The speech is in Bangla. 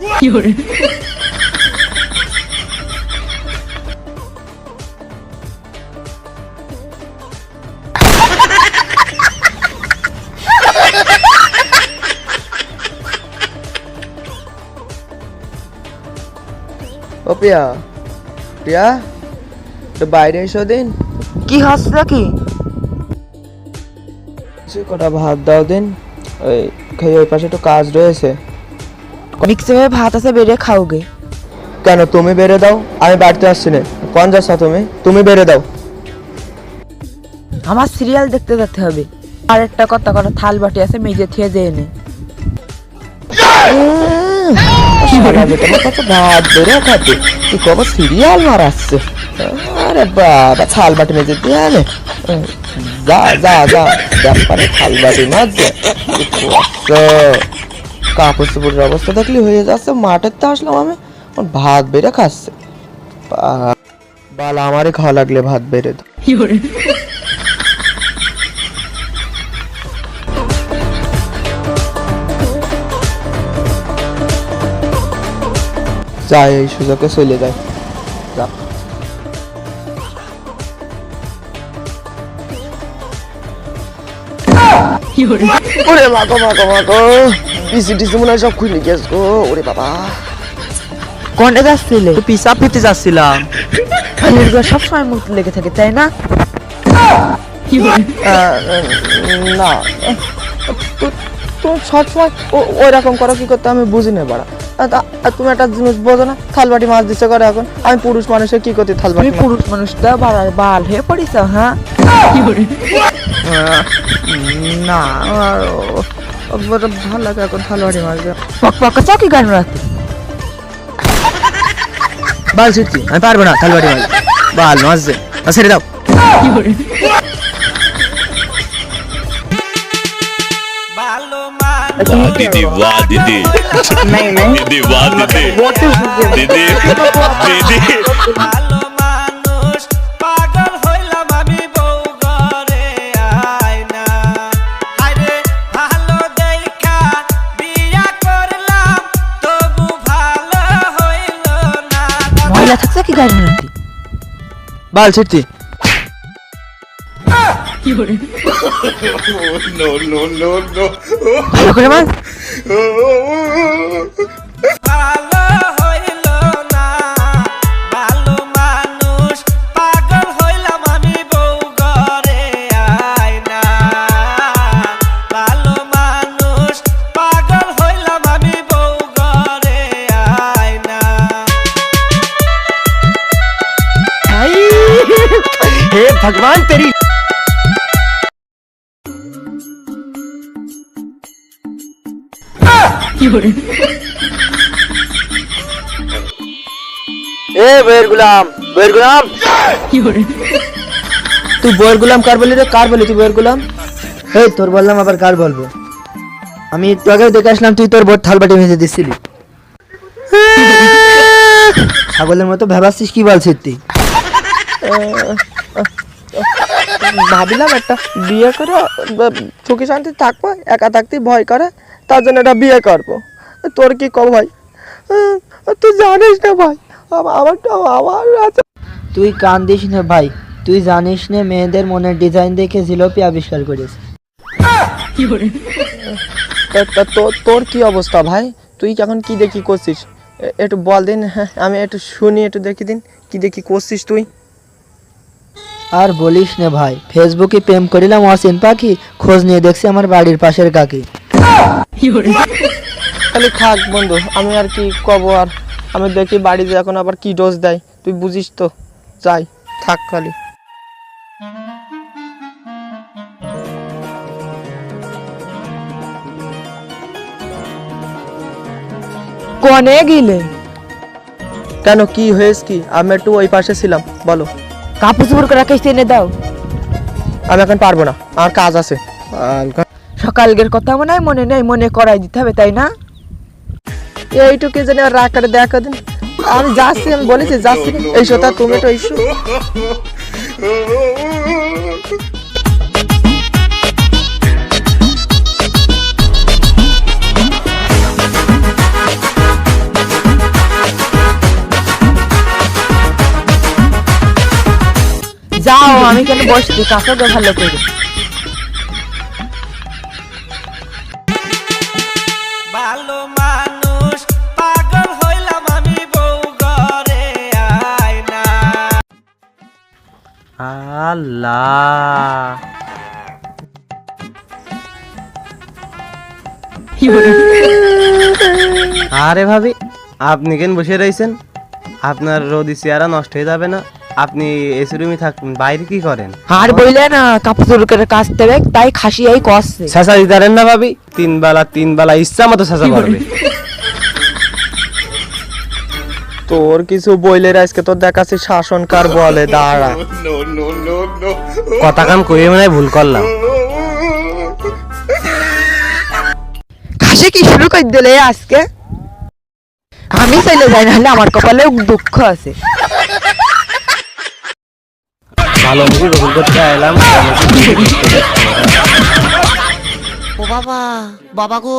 ও প্রিয়া প্রিয়া একটু বাইরে এসো দিন। কি হচ্ছে নাকি সে কটা ভাত দাও দিন। ওই খেয়ে ওই পাশে একটু কাজ রয়েছে। মিক্সে হয়ে ভাত আছে বেড়ে খাওগে। কেন? তুমি বেড়ে দাও। আমি বাড়িতে আসছি না। কোন যাচ্ছ তুমি? তুমি বেড়ে দাও। আমার সিরিয়াল দেখতে যেতে হবে। আর একটা কথা কটা থাল বাটি আছে মেজে থিয়ে যেয়ে নে। ভাত বেড়ে খাতে কি কবে সিরিয়াল মারাচ্ছে আরে বাবা থাল বাটি মেজে দিয়ে নে। যা যা যা। ব্যাপারে থাল বাটি মারছে? কাপড় চোপড়ের অবস্থা দেখলে হয়ে যাচ্ছে মাঠের তো আসলাম আমি। ভাত বেড়ে খাচ্ছে। বালা আমারই খাওয়া লাগলে ভাত বেড়ে যাই এই সুযোগে চলে যায় ওরে মাগো মাগো মাগো। পিসি টিসি মনে হয় সব খুলে গেছ গো ওরে বাবা কোনটা যাচ্ছিলে তো পিসাব ফিরতে যাচ্ছিলাম খালির সব সময় মুখ লেগে থাকে তাই না আহ, না তো- তুমি সবসময় ও- ওই রকম করো কি করতে আমি বুঝি না বাড়া তুমি একটা জিনিস বোঝো না থালবাটি মাছ দিচ্ছে করে এখন আমি পুরুষ মানুষের কি করতে থালবাটি পুরুষ মানুষটা বাড়ার বাল হয়ে পড়িস হ্যাঁ না একবার ভালো লাগে এখন ভালো হাড়ি মারবে। পক পক চকি গান রাখতে বাল সত্যি আমি পারব না থালবাড়ি মারবে বাল মারছে ছেড়ে দাও। দিদি বাহ দিদি। দিদি বাহ দিদি দিদি দিদি। বাল ছিটছি ভালো করে মার भगवान तेरी এ বইয়ের গুলাম বইয়ের গুলাম তুই বইয়ের গুলাম কার বলি রে কার বলি তুই বইয়ের গুলাম এই তোর বললাম আবার কার বলবো আমি একটু আগে দেখে আসলাম তুই তোর বোর থালবাটি ভেজে দিচ্ছিলি ছাগলের মতো ভেবাচ্ছিস কি বলছিস তুই ভাবিলাম একটা বিয়ে করে সুখী শান্তি থাকব একা থাকতে ভয় করে তার জন্য একটা বিয়ে করব। তোর কি কব ভাই তুই জানিস না ভাই আম- আমার তো আমার আছে। তুই কান্দিস না ভাই তুই জানিস না মেয়েদের মনের ডিজাইন দেখে জিলোপি আবিষ্কার করেছে তোর তোর কি অবস্থা ভাই? তুই এখন কি দেখি করছিস? একটু বল দিন হ্যাঁ, আমি একটু শুনি একটু দেখি দিন কি দেখি করছিস তুই? আর বলিস না ভাই ফেসবুকে প্রেম করিলাম অসীন পাখি খোঁজ নিয়ে দেখছি আমার বাড়ির পাশের কাকি। খালি থাক বন্ধু আমি আর কি কব আর? আমি দেখি বাড়িতে এখন আবার কি ডোজ দেয়। তুই বুঝিস তো? যাই থাক খালি। কনে গিলে? কেন কি হয়েছে কি? আমি একটু ওই পাশে ছিলাম বলো। কাপড় চোপড় করে রাখিস এনে দাও। আমি এখন পারব না আমার কাজ আছে। সকালকের কথা মনে হয় মনে নেই মনে করাই দিতে হবে তাই না? এইটুকু জানি আর রাগ দেখা দিন আমি যাচ্ছি আমি বলেছি যাচ্ছি। এই সোতা তুমি তো এইসো যাও আমি কেন বসছি? কাছে তো ভালো করে ভালো মানুষ পাগল হইলাম আমি বউ ঘরে আয়না আল্লাহ। আরে ভাবি আপনি কেন বসে রয়েছেন আপনার রোদি চেয়ারা নষ্ট হয়ে যাবে না? আপনি এসি রুমে থাকুন বাইরে কি করেন? আর বইলে না কাপড় চোপড় করে কাচতে হবে তাই খাসি এই কষছে। চেঁচা দিতে পারেন না ভাবি? তিন বেলা তিন বেলা ইচ্ছা মতো চেঁচা পড়বে তোর কিছু বইলের আজকে তোর দেখাচ্ছি শাসন কার বলে দাঁড়া। কথা কাম কইয়ে মানে ভুল করলাম। খাসি কি শুরু করে দিলে আজকে? আমি চলে যাই নাহলে আমার কপালে দুঃখ আছে। ভালো মুখে গোসল করতে এলাম ও বাবা বাবা গো।